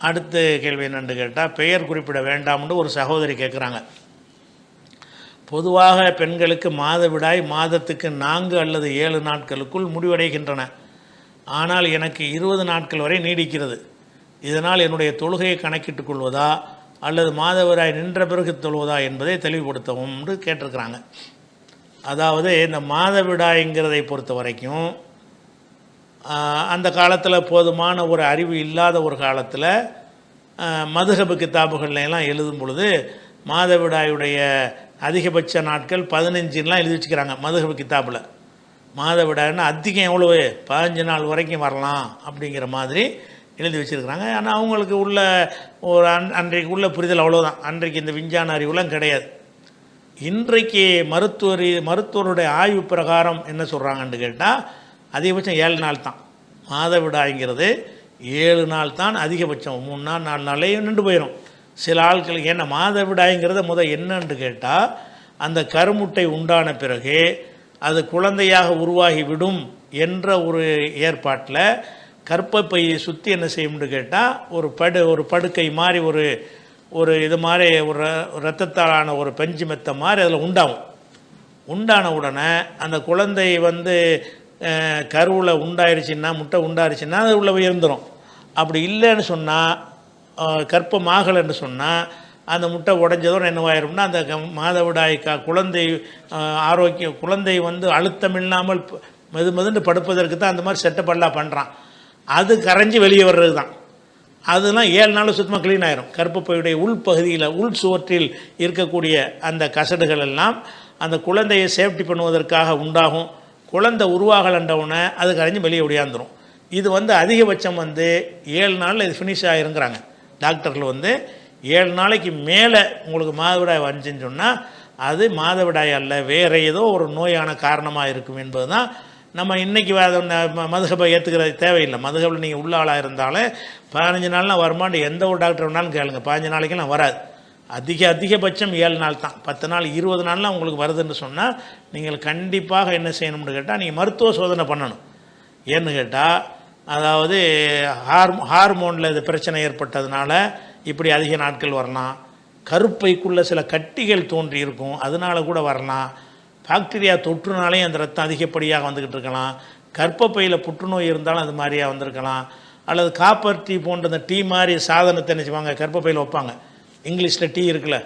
அடுத்த கேள்வி என்னென்னு கேட்டால் பெயர் குறிப்பிட வேண்டாம்னு ஒரு சகோதரி கேட்குறாங்க பொதுவாக பெண்களுக்கு மாதவிடாய் மாதத்துக்கு நான்கு அல்லது ஏழு நாட்களுக்குள் முடிவடைகின்றன. ஆனால் எனக்கு இருபது நாட்கள் வரை நீடிக்கிறது. இதனால் என்னுடைய தொழுகையை கணக்கிட்டுக் கொள்வதா அல்லது மாதவிடாய் நின்ற பிறகு தொழுவதா என்பதை தெளிவுபடுத்தவும் என்று கேட்டிருக்கிறாங்க. அதாவது இந்த மாதவிடாய்ங்கிறதை பொறுத்த வரைக்கும் அந்த காலத்தில் போதுமான ஒரு அறிவு இல்லாத ஒரு காலத்தில் மதுகபு கித்தாபுகள்லாம் எழுதும் பொழுது மாதவிடாயுடைய அதிகபட்ச நாட்கள் பதினஞ்சுலாம் எழுதி வச்சுக்கிறாங்க மதுகபு கித்தாபில் மாதவிடாய்னா அதிகம் எவ்வளவு? பதினஞ்சு நாள் வரைக்கும் வரலாம் அப்படிங்கிற மாதிரி எழுதி வச்சுருக்கிறாங்க. ஆனால் அவங்களுக்கு உள்ள ஒரு அன் அன்றைக்கு உள்ள புரிதல் அவ்வளோதான் அன்றைக்கு இந்த விஞ்ஞான அறிவுலாம் கிடையாது. இன்றைக்கு மருத்துவ மருத்துவருடைய ஆய்வு பிரகாரம் என்ன சொல்கிறாங்கன்னு கேட்டால் அதிகபட்சம் ஏழு நாள் தான் மாதவிடாய்ங்கிறது ஏழு நாள் தான் அதிகபட்சம். மூணு நாள் நாலு நாளையும் நின்று போயிடும் சில ஆட்களுக்கு என்ன மாதவிடாய்ங்கிறத முத என்னன்னு கேட்டால் அந்த கருமுட்டை உண்டான பிறகு அது குழந்தையாக உருவாகி விடும் என்ற ஒரு ஏற்பாட்டில் கற்பப்பையை சுற்றி என்ன செய்யும்னு கேட்டால் ஒரு படு ஒரு படுக்கை மாதிரி ஒரு ஒரு இது மாதிரி ஒரு ரத்தத்தாலான ஒரு பஞ்சு மெத்த மாதிரி அதில் உண்டாகும். உண்டான உடனே அந்த குழந்தை வந்து கருவில் உண்டாயிருச்சுன்னா முட்டை உண்டாயிருச்சுன்னா அது உள்ளே உயர்ந்துடும் அப்படி இல்லைன்னு சொன்னால் கற்பமாகலைன்னு சொன்னால் அந்த முட்டை உடஞ்சதோ என்னவாயிரும்னா அந்த க- மாதவிடாய் க குழந்தை ஆரோக்கியம் குழந்தை வந்து அழுத்தம் இல்லாமல் மெது மெதுன்னு படுப்பதற்கு தான் அந்த மாதிரி செட்டப் பண்ணுறான் அது கரைஞ்சி வெளியே வர்றது தான். அதெல்லாம் ஏழு நாள் சுத்தமாக க்ளீன் ஆயிரும். கருப்பப்பையுடைய உள்பகுதியில் உள் சுவற்றில் இருக்கக்கூடிய அந்த கசடுகள் எல்லாம் அந்த குழந்தையை சேஃப்டி பண்ணுவதற்காக உண்டாகும். குழந்தை உருவாகலன்றவுடனே அது கரைஞ்சி வெளியே ஒடியாந்துடும் இது வந்து அதிகபட்சம் வந்து ஏழு நாளில் இது ஃபினிஷ் ஆகிருங்கிறாங்க டாக்டர்கள் வந்து ஏழு நாளைக்கு மேலே உங்களுக்கு மாதவிடாய் வந்துச்சுன்னு சொன்னால் அது மாதவிடாய் அல்ல வேறு ஏதோ ஒரு நோயான காரணமாக இருக்கும் என்பது தான் நம்ம இன்றைக்கி மதுகபை ஏற்றுக்கிறது தேவையில்லை. மதுகபில் நீங்கள் உள்ள ஆளாக இருந்தாலும் பதினஞ்சு நாள்லாம் வருமானு எந்த ஒரு டாக்டர் வேணாலும் கேளுங்க. பதினஞ்சு நாளைக்கெல்லாம் வராது. அதிக அதிகபட்சம் ஏழு நாள் தான். பத்து நாள் இருபது நாள்லாம் உங்களுக்கு வருதுன்னு சொன்னால் நீங்கள் கண்டிப்பாக என்ன செய்யணும்னு கேட்டால் நீங்கள் மருத்துவ சோதனை பண்ணணும். ஏன்னு கேட்டால் அதாவது ஹார்மோ ஹார்மோனில் இது பிரச்சனை ஏற்பட்டதுனால இப்படி அதிக நாட்கள் வரலாம். கருப்பைக்குள்ளே சில கட்டிகள் தோன்றி இருக்கும் அதனால கூட வரலாம். பாக்டீரியா தொற்றுனாலே அந்த ரத்தம் அதிகப்படியாக வந்துக்கிட்டு இருக்கலாம். கர்ப்பப்பையில் புற்றுநோய் இருந்தாலும் அது மாதிரியாக வந்திருக்கலாம். அல்லது காப்பர் டீ போன்ற அந்த டீ மாதிரி சாதனத்தை என்ன செய்வாங்க? கர்ப்பப்பையில் வைப்பாங்க. இங்கிலீஷில் டீ இருக்குல்ல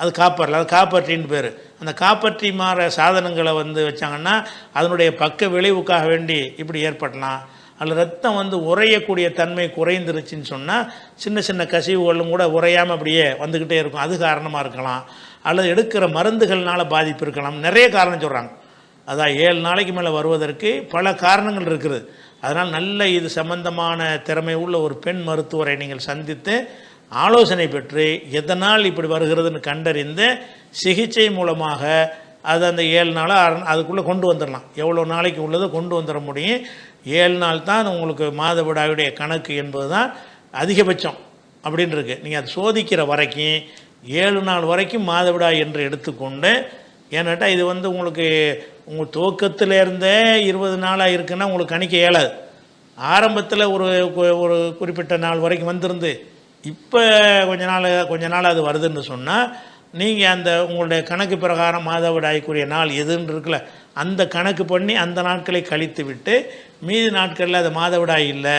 அது காப்பரில் அது காப்பர் டீன்னு பேர். அந்த காப்பர் டீ மாற சாதனங்களை வந்து வச்சாங்கன்னா அதனுடைய பக்க விளைவுக்காக வேண்டி இப்படி ஏற்படலாம். அதில் ரத்தம் வந்து உறையக்கூடிய தன்மை குறைந்துருச்சுன்னு சொன்னால் சின்ன சின்ன கசிவுகளும் கூட உறையாமல் அப்படியே வந்துக்கிட்டே இருக்கும். அது காரணமாக இருக்கலாம். அல்லது எடுக்கிற மருந்துகள்னால் பாதிப்பு இருக்கலாம். நிறைய காரணம் சொல்கிறாங்க அதான் ஏழு நாளைக்கு மேலே வருவதற்கு பல காரணங்கள் இருக்குது. அதனால் நல்ல இது சம்பந்தமான திறமை உள்ள ஒரு பெண் மருத்துவரை நீங்கள் சந்தித்து ஆலோசனை பெற்று எதனால் இப்படி வருகிறதுன்னு கண்டறிந்து சிகிச்சை மூலமாக அது அந்த ஏழு நாளாக அதுக்குள்ளே கொண்டு வந்துடலாம். எவ்வளோ நாளைக்கு உள்ளதை கொண்டு வந்துட முடியும். ஏழு நாள் தான் உங்களுக்கு மாதவிடாயுடைய கணக்கு என்பது தான் அதிகபட்சம் அப்படின்ருக்கு. நீங்கள் அதை சோதிக்கிற வரைக்கும் ஏழு நாள் வரைக்கும் மாதவிடாய் என்று எடுத்துக்கொண்டு ஏன்னாட்டா இது வந்து உங்களுக்கு உங்கள் துவக்கத்திலேருந்தே இருபது நாளாக இருக்குன்னா உங்களுக்கு கணிக்க இயலாது. ஆரம்பத்தில் ஒரு ஒரு குறிப்பிட்ட நாள் வரைக்கும் வந்திருந்து இப்போ கொஞ்ச நாள் கொஞ்ச நாள் அது வருதுன்னு சொன்னால் நீங்கள் அந்த உங்களுடைய கணக்கு பிரகாரம் மாதவிடாய்க்குரிய நாள் எதுன்னு இருக்குல்ல அந்த கணக்கு பண்ணி அந்த நாட்களை கழித்து விட்டு மீதி நாட்களில் அது மாதவிடாய் இல்லை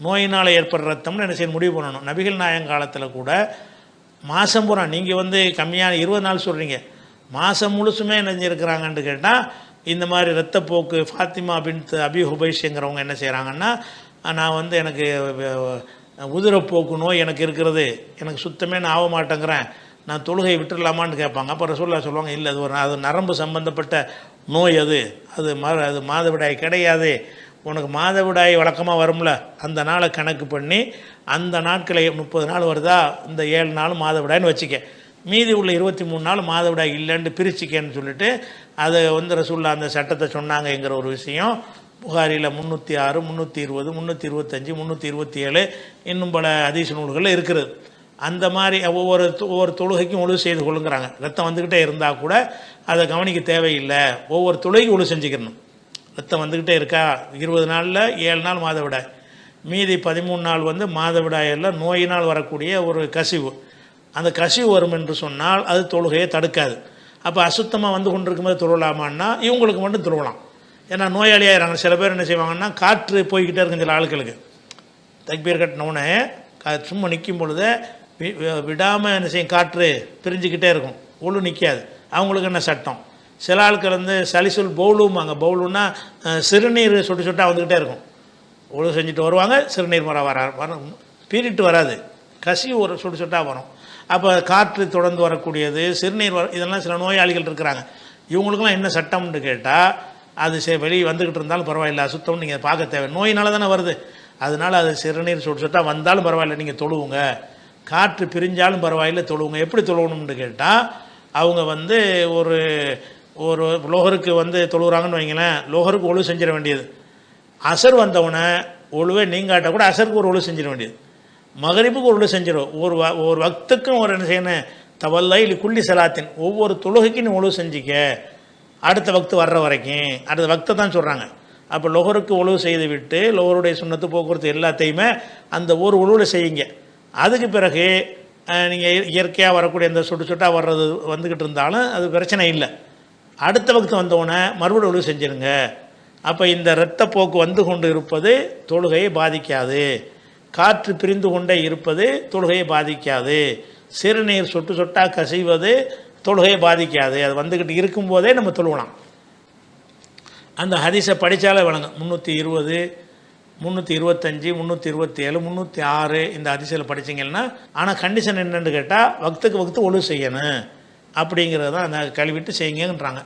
நோயினால் ஏற்படுற ரத்தம்னு என்ன செய்ய முடிவு பண்ணணும். நபிகள் நாயங்காலத்தில் கூட மாதம் பூரா நீங்கள் வந்து கம்மியான இருபது நாள் சொல்கிறீங்க மாதம் முழுசுமே நினைஞ்சிருக்கிறாங்கன்னு கேட்டால் இந்த மாதிரி ரத்தப்போக்கு ஃபாத்திமா பின் அபி ஹுபைஷுங்கிறவங்க என்ன செய்கிறாங்கன்னா நான் வந்து எனக்கு உதிரப்போக்கு நோய் எனக்கு இருக்கிறது. எனக்கு சுத்தமே நான் ஆக மாட்டேங்கிறேன். நான் தொழுகை விட்டுடலாமான்னு கேட்பாங்க. அப்போ ரசூல்லா சொல்லுவாங்க இல்லை அது ஒரு அது நரம்பு சம்பந்தப்பட்ட நோய் அது. அது ம அது மாதவிடாய் கிடையாது. உனக்கு மாதவிடாய் வழக்கமாக வரும்ல. அந்த நாளை கணக்கு பண்ணி அந்த நாட்களை முப்பது நாள் வருதா? இந்த ஏழு நாள் மாதவிடாய்னு வச்சுக்க. மீதி உள்ள இருபத்தி மூணு நாள் மாதவிடாய் இல்லைன்னு பிரிச்சுக்கேன்னு சொல்லிட்டு அதை வந்து ரசூல்லா அந்த சட்டத்தை சொன்னாங்கங்கிற ஒரு விஷயம். புகாரியில் முந்நூற்றி ஆறு முந்நூற்றி இருபது முந்நூற்றி இருபத்தஞ்சி முந்நூற்றி இருபத்தி ஏழு இன்னும் பல அதிச நூல்களில் இருக்கிறது. அந்த மாதிரி ஒவ்வொரு ஒவ்வொரு தொழுகைக்கும் ஒழு செய்து கொள்ளுங்கிறாங்க. ரத்தம் வந்துக்கிட்டே இருந்தால் கூட அதை கவனிக்க தேவையில்லை. ஒவ்வொரு தொழுகைக்கும் ஒழு செஞ்சுக்கணும். ரத்தம் வந்துக்கிட்டே இருக்கா? இருபது நாளில் ஏழு நாள் மாதவிடாய் மீதி பதிமூணு நாள் வந்து மாதவிடாயில் நோயினால் வரக்கூடிய ஒரு கசிவு. அந்த கசிவு வரும் என்று சொன்னால் அது தொழுகையை தடுக்காது. அப்போ அசுத்தமாக வந்து கொண்டிருக்கும்போது தொழுவலாமான்னா இவங்களுக்கு மட்டும் தொழுவலாம் ஏன்னா நோயாளியாகிறாங்க சில பேர் என்ன செய்வாங்கன்னா காற்று போய்கிட்டே இருக்கும் சில ஆட்களுக்கு. தக்பீர் கட்டினவுடனே கா சும்மா நிற்கும் பொழுது விடாமல் என்ன செய்யும் காற்று பிரிஞ்சுக்கிட்டே இருக்கும். ஒழு நிற்காது அவங்களுக்கு என்ன சட்டம்? சில ஆட்கள் வந்து சளிசொல் பவுலும்பாங்க பவுலுன்னா சிறுநீர் சொட்டு சொட்டாக வந்துக்கிட்டே இருக்கும். ஒழு செஞ்சுட்டு வருவாங்க சிறுநீர் மரம் வர வரும் பீரிட்டு வராது. கசி ஒரு சுட்டு சுட்டாக வரும். அப்போ காற்று தொடர்ந்து வரக்கூடியது சிறுநீர் வர இதெல்லாம் சில நோயாளிகள் இருக்கிறாங்க. இவங்களுக்கெல்லாம் என்ன சட்டம்னு கேட்டால் அது சரி வெளியே வந்துக்கிட்டு இருந்தாலும் பரவாயில்ல. அசுத்தம் நீங்கள் பார்க்க தேவை. நோயினால தானே வருது. அதனால் அது சிறுநீர் சொட்டு சொட்டாக வந்தாலும் பரவாயில்ல. நீங்கள் தொழுவுங்க. காற்று பிரிஞ்சாலும் பரவாயில்ல. தொழுவுங்க. எப்படி தொழுவணும்னு கேட்டால் அவங்க வந்து ஒரு ஒரு லோகருக்கு வந்து தொழுகிறாங்கன்னு வைங்களேன் லோகருக்கு ஒழு செஞ்சிட வேண்டியது. அசர் வந்தவனை ஒழுவே நீங்காட்ட கூட அசருக்கு ஒரு ஒழு செஞ்சிட வேண்டியது. மகரிப்புக்கு ஒரு ஒழு செஞ்சிடும். ஒரு வ ஒரு வக்துக்கும் ஒரு என்ன செய்யணும்? தவல்லை இல்லை குள்ளி செலாத்தின். ஒவ்வொரு தொழுகைக்கும் நீ ஒழு செஞ்சிக்க. அடுத்த வக்து வர்ற வரைக்கும். அடுத்த வக்தை தான் சொல்கிறாங்க அப்போ லொஹருக்கு உழவு செய்து விட்டு லொஹருடைய சுண்ணத்து போக்குவரத்து எல்லாத்தையுமே அந்த ஒரு உழுவில் செய்யுங்க. அதுக்கு பிறகு நீங்கள் இயற்கையாக வரக்கூடிய அந்த சுட்டு சுட்டாக வர்றது வந்துக்கிட்டு இருந்தாலும் அது பிரச்சனை இல்லை. அடுத்த வகுத்து வந்தவுடனே மறுபடியும் உழவு செஞ்சிருங்க. அப்போ இந்த இரத்த போக்கு வந்து கொண்டு இருப்பது தொழுகையை பாதிக்காது. காற்று பிரிந்து கொண்டே இருப்பது தொழுகையை பாதிக்காது. சிறுநீர் சொட்டு சொட்டாக கசிவது தொழுகையை பாதிக்காது. அது வந்துக்கிட்டு இருக்கும்போதே நம்ம தொழுகலாம் அந்த ஹதீஸை படித்தாலே விளங்கும் முந்நூற்றி இருபது முந்நூற்றி இருபத்தஞ்சி முந்நூற்றி இருபத்தி ஏழு முந்நூற்றி ஆறு இந்த அதிசயில் படிச்சிங்கன்னா ஆனால் கண்டிஷன் என்னென்னு கேட்டால் வக்துக்கு வக்து ஒழு செய்யணும். அப்படிங்கிறது தான் அந்த கழுவிட்டு செய்யுங்கன்றாங்க.